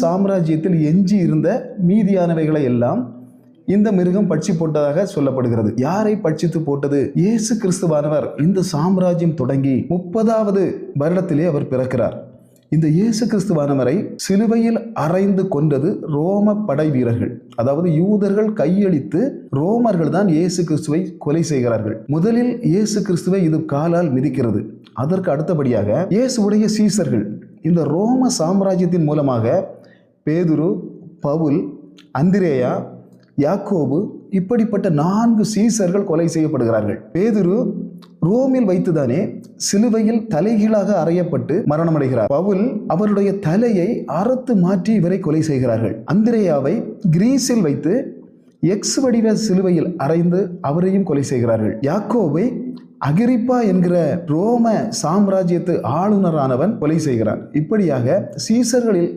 சாம்ராஜ்யத்தில் எஞ்சி இருந்த மீதியானவைகளை எல்லாம் இந்த மிருகம் பட்சி போட்டதாக சொல்லப்படுகிறது. யாரை பட்சித்து போட்டது? இயேசு கிறிஸ்துவானவர். இந்த சாம்ராஜ்யம் தொடங்கி முப்பதாவது வருடத்திலே அவர் பிறக்கிறார். இந்த இயேசு கிறிஸ்துவானவரை சிலுவையில் அறைந்து கொண்டது ரோம படை வீரர்கள். அதாவது யூதர்கள் கையளித்து ரோமர்கள் தான் இயேசு கிறிஸ்துவை கொலை செய்கிறார்கள். முதலில் இயேசு கிறிஸ்துவை இது காலால் மிதிக்கிறது. அதற்கு அடுத்தபடியாக இயேசுடைய சீசர்கள் இந்த ரோம சாம்ராஜ்யத்தின் மூலமாக பேதுரு பவுல் அந்திரேயா யாக்கோபு இப்படிப்பட்ட நான்கு சீசர்கள் கொலை செய்யப்படுகிறார்கள். பேதுரு ரோமில் வைத்துதானே சிலுவையில் தலைகீழாக அறையப்பட்டு மரணமடைகிறார். பவுல் அவருடைய தலையை அறுத்து மாற்றி இவரை கொலை செய்கிறார்கள். அந்திரேயாவை கிரீஸில் வைத்து எக்ஸ் வடிவ சிலுவையில் அறைந்து அவரையும் கொலை செய்கிறார்கள். யாக்கோவை அகிரிப்பா என்கிற ரோம சாம்ராஜ்யத்து ஆளுநரானவன் கொலை செய்கிறார் இப்படியாக சீசர்களில்